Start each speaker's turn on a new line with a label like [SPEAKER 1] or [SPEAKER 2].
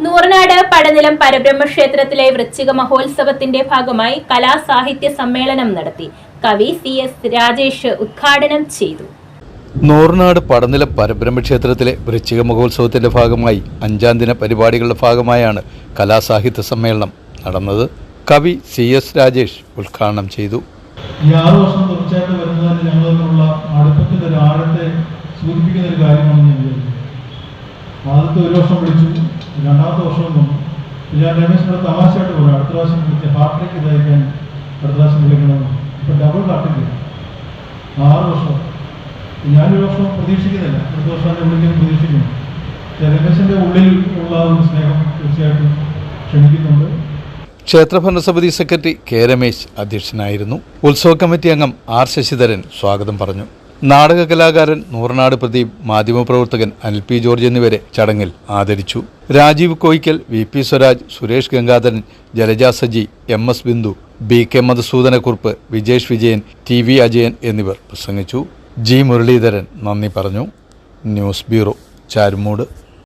[SPEAKER 1] നൂറനാട് പടനിലം പരബ്രഹ്മ ക്ഷേത്രത്തിലെ വൃശ്ചിക മഹോത്സവത്തിന്റെ ഭാഗമായി കലാസാഹിത്യ സമ്മേളനം നടത്തി. കവി സി എസ് രാജേഷ് ഉദ്ഘാടനം ചെയ്തു.
[SPEAKER 2] നൂറനാട് പടനില പരബ്രഹ്മക്ഷേത്രത്തിലെ വൃശ്ചിക മഹോത്സവത്തിന്റെ ഭാഗമായി അഞ്ചാം ദിന പരിപാടികളുടെ ഭാഗമായാണ് കലാസാഹിത്യ സമ്മേളനം നടന്നത്. കവി സി എസ് രാജേഷ് ഉദ്ഘാടനം ചെയ്തു.
[SPEAKER 3] ഈ ആറ് വർഷം തുടർച്ചയായിട്ട് വരുന്നതിന് ഞങ്ങൾ തമ്മിലുള്ള അടുപ്പത്തിന്റെ ഒരു ആഴത്തെ സൂചിപ്പിക്കുന്ന ഒരു കാര്യമാണെന്ന് ഞാൻ വിചാരിക്കുന്നത് ആദ്യത്തെ ഒരു വർഷം വിളിച്ചു. രണ്ടാമത്തെ വർഷം വന്നു ഞാൻ രമേശിനോട് തമാശയായിട്ട് പറഞ്ഞു അടുത്ത പ്രാവശ്യം വിളിച്ച് ഹാർട്ടിലേക്ക് ഇതായിരിക്കാൻ അടുത്ത പ്രാവശ്യം വിളിക്കണമെന്ന്. ഇപ്പം ഡബിൾ ഹാർട്ടിക്ക് ആറ് വർഷം. ഞാനൊരു വർഷം പ്രതീക്ഷിക്കുന്നില്ല. അടുത്ത വർഷം എന്നെ വിളിക്കാൻ പ്രതീക്ഷിക്കുന്നു. രമേശിന്റെ ഉള്ളിൽ ഉള്ള ഒരു സ്നേഹം തീർച്ചയായിട്ടും ക്ഷണിക്കുന്നുണ്ട്.
[SPEAKER 2] ക്ഷേത്ര ഭരണസമിതി സെക്രട്ടറി കെ രമേശ് അധ്യക്ഷനായിരുന്നു. ഉത്സവ കമ്മിറ്റി അംഗം ആർ ശശിധരൻ സ്വാഗതം പറഞ്ഞു. നാടക കലാകാരൻ നൂറനാട് പ്രദീപ് മാധ്യമപ്രവർത്തകൻ അനിൽ പി ജോർജ് എന്നിവരെ ചടങ്ങിൽ ആദരിച്ചു. Rajeev Koyickal V P Swaraj Suresh Gangadharan Jalaja Saji M S Bindu B K Madhusoodanakurup Vijesh Vijayan T V Ajayan എന്നിവർ പ്രസംഗിച്ചു. ജി മുരളീധരൻ നന്ദി പറഞ്ഞു. News bureau Charummood.